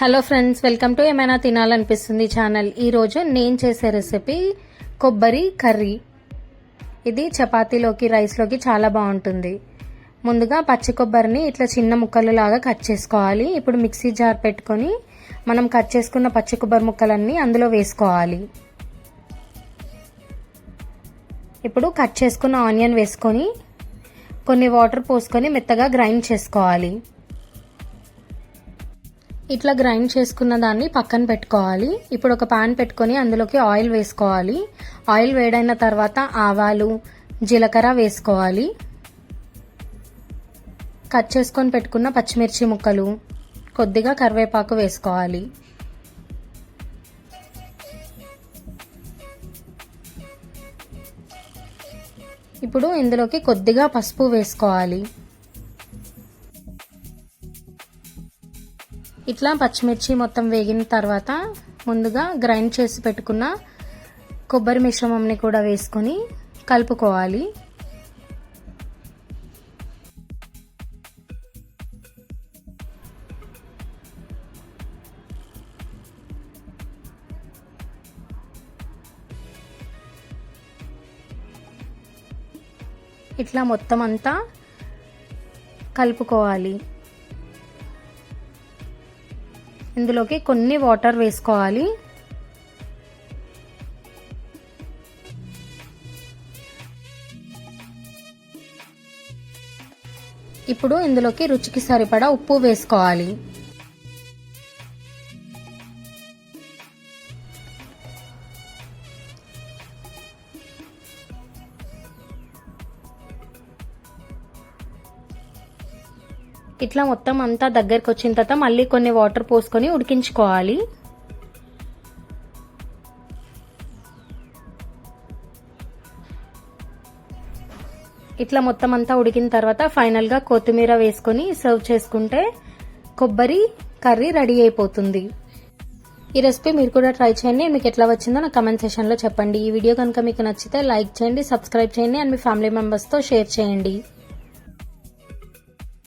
Hello friends welcome to ఏమైనా తినాలనిపిస్తుంది channel ఈరోజు నేను చేసే రెసిపీ కొబ్బరి కర్రీ. ఇది చపాతీలోకి రైస్లోకి చాలా బాగుంటుంది. ముందుగా పచ్చి కొబ్బరిని ఇట్లా చిన్న ముక్కలు లాగా కట్ చేసుకోవాలి. ఇప్పుడు మిక్సీ జార్ పెట్టుకొని మనం కట్ చేసుకున్న పచ్చి కొబ్బరి ముక్కలన్నీ అందులో వేసుకోవాలి. ఇప్పుడు కట్ చేసుకున్న ఆనియన్ వేసుకొని కొన్ని వాటర్ పోసుకొని మెత్తగా గ్రైండ్ చేసుకోవాలి. ఇట్లా గ్రైండ్ చేసుకున్న దాన్ని పక్కన పెట్టుకోవాలి. ఇప్పుడు ఒక పాన్ పెట్టుకొని అందులోకి ఆయిల్ వేసుకోవాలి. ఆయిల్ వేడైన తర్వాత ఆవాలు జీలకర్ర వేసుకోవాలి. కట్ చేసుకొని పెట్టుకున్న పచ్చిమిర్చి ముక్కలు కొద్దిగా కరివేపాకు వేసుకోవాలి. ఇప్పుడు ఇందులోకి కొద్దిగా పసుపు వేసుకోవాలి. ఇట్లా పచ్చిమిర్చి మొత్తం వేగిన తర్వాత ముందుగా గ్రైండ్ చేసి పెట్టుకున్న కొబ్బరి మిశ్రమంని కూడా వేసుకొని కలుపుకోవాలి. ఇట్లా మొత్తం అంతా కలుపుకోవాలి. ఇందులోకి కొన్ని వాటర్ వేసుకోవాలి. ఇప్పుడు ఇందులోకి రుచికి సరిపడా ఉప్పు వేసుకోవాలి. ఇట్లా మొత్తం అంతా దగ్గరికి వచ్చిన తర్వాత మళ్ళీ కొన్ని వాటర్ పోసుకొని ఉడికించుకోవాలి. ఇట్లా మొత్తం అంతా ఉడికిన తర్వాత ఫైనల్గా కొత్తిమీర వేసుకొని సర్వ్ చేసుకుంటే కొబ్బరి కర్రీ రెడీ అయిపోతుంది. ఈ రెసిపీ మీరు కూడా ట్రై చేయండి. మీకు ఎట్లా వచ్చిందో నా కమెంట్ సెషన్లో చెప్పండి. ఈ వీడియో కనుక మీకు నచ్చితే లైక్ చేయండి సబ్స్క్రైబ్ చేయండి అండ్ మీ ఫ్యామిలీ మెంబర్స్తో షేర్ చేయండి.